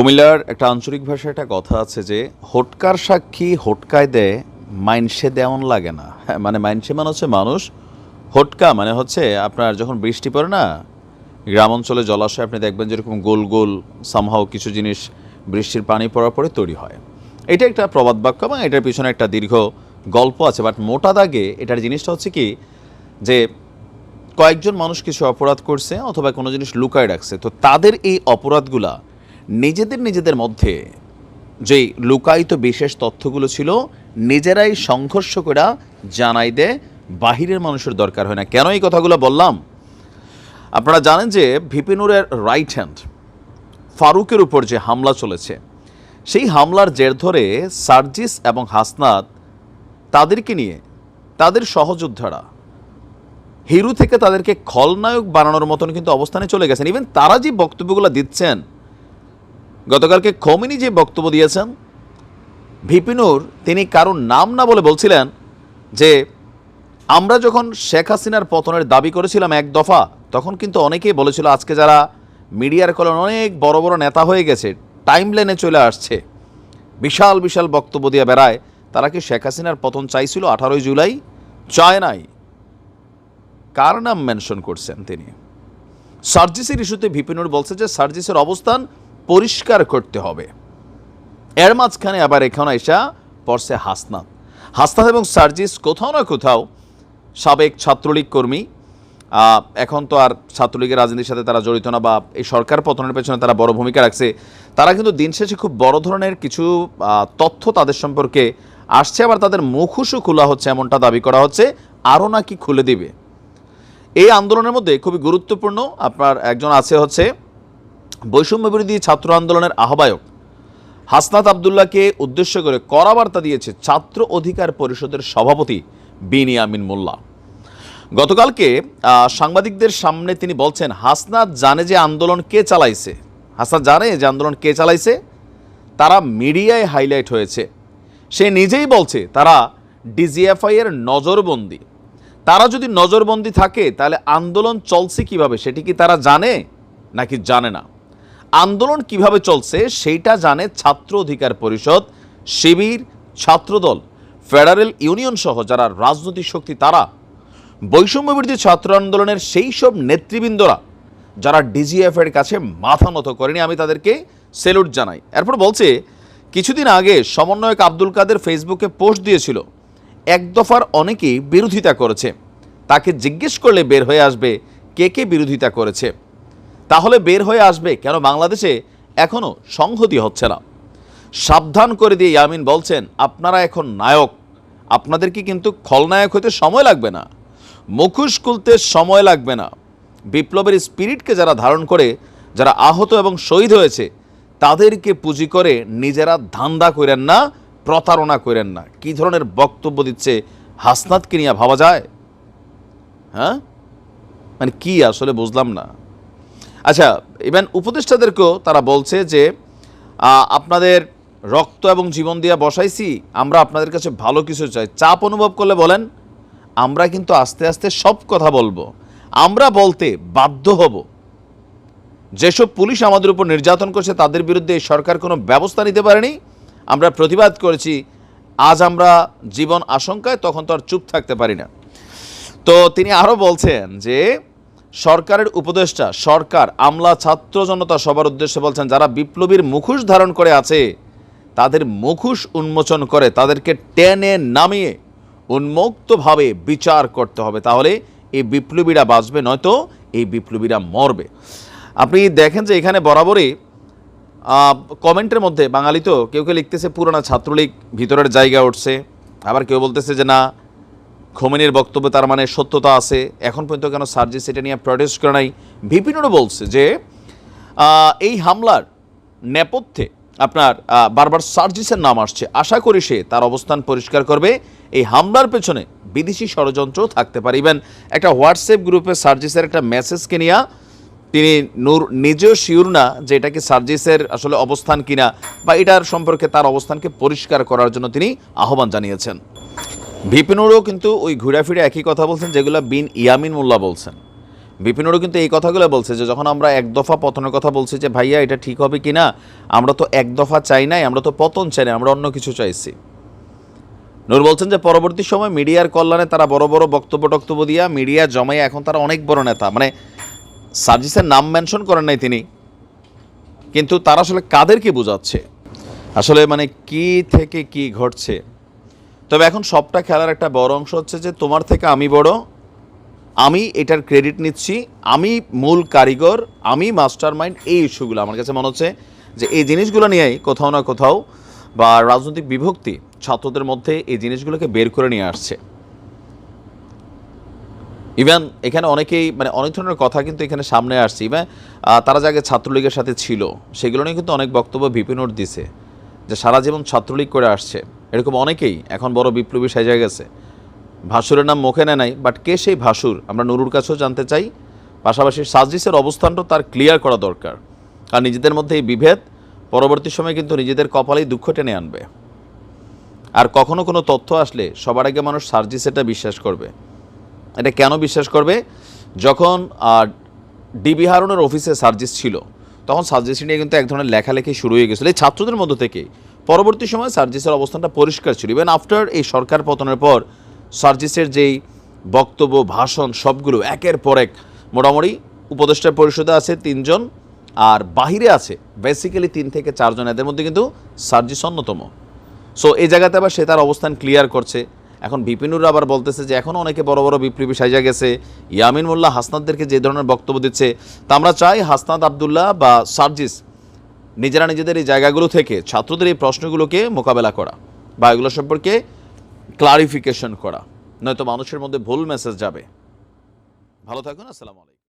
কুমিল্লার একটা আঞ্চলিক ভাষায় একটা কথা আছে যে, হোটকার সাক্ষী হোটকায় দেয় মাইনসে দেওয়ান লাগে না। হ্যাঁ মানে মাইনসে মানে হচ্ছে মানুষ, হোটকা মানে হচ্ছে আপনার যখন বৃষ্টি পড়ে না গ্রাম অঞ্চলে জলাশয় আপনি দেখবেন যেরকম গোল গোল সামহাও কিছু জিনিস বৃষ্টির পানি পড়ার পরে তৈরি হয়। এটা একটা প্রবাদ বাক্য এবং এটার পিছনে একটা দীর্ঘ গল্প আছে বাট মোটা দাগে এটার জিনিসটা হচ্ছে কি যে, কয়েকজন মানুষ কিছু অপরাধ করছে অথবা কোনো জিনিস লুকায় রাখছে, তো তাদের এই অপরাধগুলা নিজেদের নিজেদের মধ্যে যেই লুকায়িত বিশেষ তথ্যগুলো ছিল, নিজেরাই সংঘর্ষ করে জানাই দে বাহিরের মানুষের দরকার হয় না। কেন এই কথাগুলো বললাম? আপনারা জানেন যে ভিপিনুরের রাইট হ্যান্ড ফারুকের উপর যে হামলা চলেছে, সেই হামলার জের ধরে সার্জিস এবং হাসনাত তাদেরকে নিয়ে, তাদের সহযোদ্ধারা হিরু থেকে তাদেরকে খলনায়ক বানানোর মতন কিন্তু অবস্থানে চলে গেছেন। ইভেন তারা যে বক্তব্যগুলো দিচ্ছেন গতকালকে খমিনি যে বক্তব্য দিয়েছেন ভিপিনুর তিনি কারোর নাম না বলে বলছিলেন যে, আমরা যখন শেখ হাসিনার পতনের দাবি করেছিলাম এক দফা, তখন কিন্তু অনেকেই বলেছিল আজকে যারা মিডিয়ার কলন অনেক বড় বড় নেতা হয়ে গেছে টাইম লাইনে চলে আসছে, বিশাল বিশাল বক্তব্য দিয়ে বেড়ায়, তারা কি শেখ হাসিনার পতন চাইছিল আঠারোই জুলাই? চায় নাই। কার নাম মেনশন করছেন তিনি? সার্জিসের ইস্যুতে ভিপিনুর বলছে যে, সার্জিসের অবস্থান পরিষ্কার করতে হবে। এর মাঝখানে আবার এখানে এসা পড়ছে হাসনাত। হাসনাত এবং সার্জিস কোথাও না কোথাও সাবেক ছাত্রলীগ কর্মী এখন তো আর ছাত্রলীগের রাজনীতির সাথে তারা জড়িত না বা এই সরকার পতনের পেছনে তারা বড় ভূমিকা রাখছে, তারা কিন্তু দিন শেষে খুব বড় ধরনের কিছু তথ্য তাদের সম্পর্কে আসছে, আবার তাদের মুখোশও খোলা হচ্ছে এমনটা দাবি করা হচ্ছে, আরও নাকি খুলে দিবে। এই আন্দোলনের মধ্যে খুবই গুরুত্বপূর্ণ আপনার একজন আছে হচ্ছে বৈষম্য বিরোধী ছাত্র আন্দোলনের আহ্বায়ক হাসনাত আবদুল্লাহকে উদ্দেশ্য করে কড়া বার্তা দিয়েছে ছাত্র অধিকার পরিষদের সভাপতি বিনিয়ামিন মোল্লা। গতকালকে সাংবাদিকদের সামনে তিনি বলছেন, হাসনাত জানে যে আন্দোলন কে চালাইছে। হাসনাত জানে যে আন্দোলন কে চালাইছে? তারা মিডিয়ায় হাইলাইট হয়েছে। সে নিজেই বলছে, তারা ডিজিএফআই এর নজরবন্দি। তারা যদি নজরবন্দি থাকে, তাহলে আন্দোলন চলছে কীভাবে? সেটি কি তারা জানে নাকি জানে না? আন্দোলন কীভাবে চলছে সেইটা জানে ছাত্র অধিকার পরিষদ, শিবির, ছাত্রদল, ফেডারেল ইউনিয়ন সহ যারা রাজনৈতিক শক্তি তারা। বৈষম্য ছাত্র আন্দোলনের সেই সব নেতৃবৃন্দরা যারা ডিজিএফ এর কাছে মাথা নত করেনি, আমি তাদেরকে সেলুট জানাই। এরপর বলছে, কিছুদিন আগে সমন্বয়ক আব্দুল কাদের ফেসবুকে পোস্ট দিয়েছিল, এক দফার অনেকেই বিরোধিতা করেছে। তাকে জিজ্ঞেস করলে বের হয়ে আসবে, কে কে বিরোধিতা করেছে? তাহলে বের হয়ে আসবে কেন বাংলাদেশে এখনও সংহতি হচ্ছে না? সাবধান করে দিয়ে ইয়ামিন বলছেন, আপনারা এখন নায়ক। আপনাদেরকে কিন্তু খলনায়ক হতে সময় লাগবে না? মুখোশ খুলতে সময় লাগবে না। বিপ্লবের স্পিরিটকে যারা ধারণ করে, যারা আহত এবং শহীদ হয়েছে, তাদেরকে পুঁজি করে নিজেরা ধান্দা করেন না, প্রতারণা করেন না। কি ধরনের বক্তব্য দিচ্ছে হাসনাতকে নিয়ে ভাবা যায়? হ্যাঁ? মানে কি আসলে বুঝলাম না। আচ্ছা ইভেন উপদেষ্টাদেরকেও তারা বলছে যে আপনাদের রক্ত এবং জীবন দিয়া বসাইছি, আমরা আপনাদের কাছে ভালো কিছু চাই। চাপ অনুভব করলে বলেন, আমরা কিন্তু আস্তে আস্তে সব কথা বলব। আমরা বলতে বাধ্য হব। যেসব পুলিশ আমাদের উপর নির্যাতন করছে, তাদের বিরুদ্ধে এই সরকার কোনো ব্যবস্থা নিতে পারেনি। আমরা প্রতিবাদ করেছি, আজ আমরা জীবন আশঙ্কায়, তখন তো আর চুপ থাকতে পারি না। তো তিনি আরও বলছেন যে সরকারের উপদেষ্টা, সরকার, আমলা, ছাত্র জনতা সবার উদ্দেশ্যে বলছেন, যারা বিপ্লবীর মুখোশ ধারণ করে আছে, তাদের মুখোশ উন্মোচন করে তাদেরকে টেনে নামিয়ে উন্মুক্তভাবে বিচার করতে হবে। তাহলে এই বিপ্লবীরা বাঁচবে, নয়তো এই বিপ্লবীরা মরবে। আপনি দেখেন যে এখানে বরাবরই কমেন্টের মধ্যে, বাঙালি তো, কেউ কেউ লিখতেছে, পুরোনো ছাত্রলীগ, ভিতরের জায়গা উঠছে। আবার কেউ বলতেছে যে না খোমেনির বক্তব্য তার মানে সত্যতা আছে। এখন পর্যন্ত কেন সার্জিস এটা নিয়ে প্রটেস্ট করে নাই? ভিপিনুরও বলছে যে এই হামলার নেপথ্যে আপনার বারবার সার্জিসের নাম আসছে। আশা করি সে তার অবস্থান পরিষ্কার করবে। এই হামলার পেছনে বিদেশি ষড়যন্ত্র থাকতে পারে ইভেন একটা হোয়াটসঅ্যাপ গ্রুপে সার্জিসের একটা মেসেজকে নিয়ে তিনি নূর নিজেও শিওর না যে এটা কি সার্জিসের আসলে অবস্থান কিনা বা এটার সম্পর্কে তার অবস্থানকে পরিষ্কার করার জন্য তিনি আহ্বান জানিয়েছেন। ভিপিনুরও কিন্তু ওই ঘুরাফিরে একই কথা বলছেন যেগুলো বিন ইয়ামিন মোল্লা বলছেন। বিপিনুরও কিন্তু এই কথাগুলো বলছে যে যখন আমরা এক দফা পতনের কথা বলছি যে, ভাইয়া, এটা ঠিক হবে কি না আমরা তো এক দফা চাই নাই, আমরা তো পতন চাই না আমরা অন্য কিছু চাইছি। নূর বলছেন যে, পরবর্তী সময় মিডিয়ার কল্যাণে তারা বড় বড় বক্তব্য টক্তব্য দিয়া মিডিয়া জমাইয়া এখন তারা অনেক বড় নেতা। মানে সার্জিসের নাম মেনশন করেন নাই তিনি। কিন্তু তারা আসলে কাদেরকে বোঝাচ্ছে? আসলে মানে কি থেকে কি ঘটছে? তবে এখন সবটা খেলার একটা বড় অংশ হচ্ছে যে তোমার থেকে আমি বড়, আমি এটার ক্রেডিট নিচ্ছি, আমি মূল কারিগর, আমি মাস্টার মাইন্ড এই ইস্যুগুলো। আমার কাছে মনে হচ্ছে যে এই জিনিসগুলো নিয়েই কোথাও না কোথাও বা রাজনৈতিক বিভক্তি ছাত্রদের মধ্যে এই জিনিসগুলোকে বের করে নিয়ে আসছে। ইভেন, এখানে অনেকেই মানে অনেক ধরনের কথা কিন্তু এখানে সামনে আসছে। ইভেন তারা যাকে ছাত্রলীগের সাথে ছিল, সেগুলো নিয়ে কিন্তু অনেক বক্তব্য বিপিনোর দিছে যে সারা জীবন ছাত্রলীগ করে আসছে। এরকম অনেকেই এখন বড় বিপ্লবী সাজা গেছে। ভাসুরের নাম মুখে নেয় নাই বাট কে সেই ভাসুর? আমরা নুরুর কাছেও জানতে চাই। পাশাপাশি সাজিসের অবস্থানটা তার ক্লিয়ার করা দরকার। আর নিজেদের মধ্যে এই বিভেদ পরবর্তী সময়ে কিন্তু নিজেদের কপালেই দুঃখ টেনে আনবে। আর কখনো কোনো তথ্য আসলে সবার আগে মানুষ সার্জিস এটা বিশ্বাস করবে। এটা কেন বিশ্বাস করবে? যখন ডিবি হারুনের অফিসে সার্জিস ছিল, তখন সার্জিস নিয়ে কিন্তু এক ধরনের লেখালেখি শুরু হয়ে গেছিল। এই ছাত্রদের মধ্য থেকে পরবর্তী সময় সার্জিসের অবস্থানটা পরিষ্কার ছিল। ইভেন আফটার এই সরকার পতনের পর, সার্জিসের যেই বক্তব্য, ভাষণ, সবগুলো একের পর এক মোটামুটি উপদেষ্টা পরিষদে আছে তিনজন, আর বাহিরে আছে বেসিক্যালি তিন থেকে চারজন এদের মধ্যে কিন্তু সার্জিস অন্যতম। সো এই জায়গাতে আবার সে তার অবস্থান ক্লিয়ার করছে। এখন বিপিনুর আবার বলতেছে যে এখনও অনেকে বড় বড় বিপ্লবী সাজা গেছে। ইয়ামিন মোল্লা হাসনাদদেরকে যে ধরনের বক্তব্য দিচ্ছে, তা আমরা চাই হাসনাদ আবদুল্লাহ বা সার্জিস নিজেরা নিজেদের এই জায়গাগুলো থেকে ছাত্রদের এই প্রশ্নগুলোকে মোকাবেলা করা বা এগুলো সম্পর্কে ক্লারিফিকেশন করা। নয়তো মানুষের মধ্যে ভুল মেসেজ যাবে। ভালো থাকুন, আসসালামু আলাইকুম।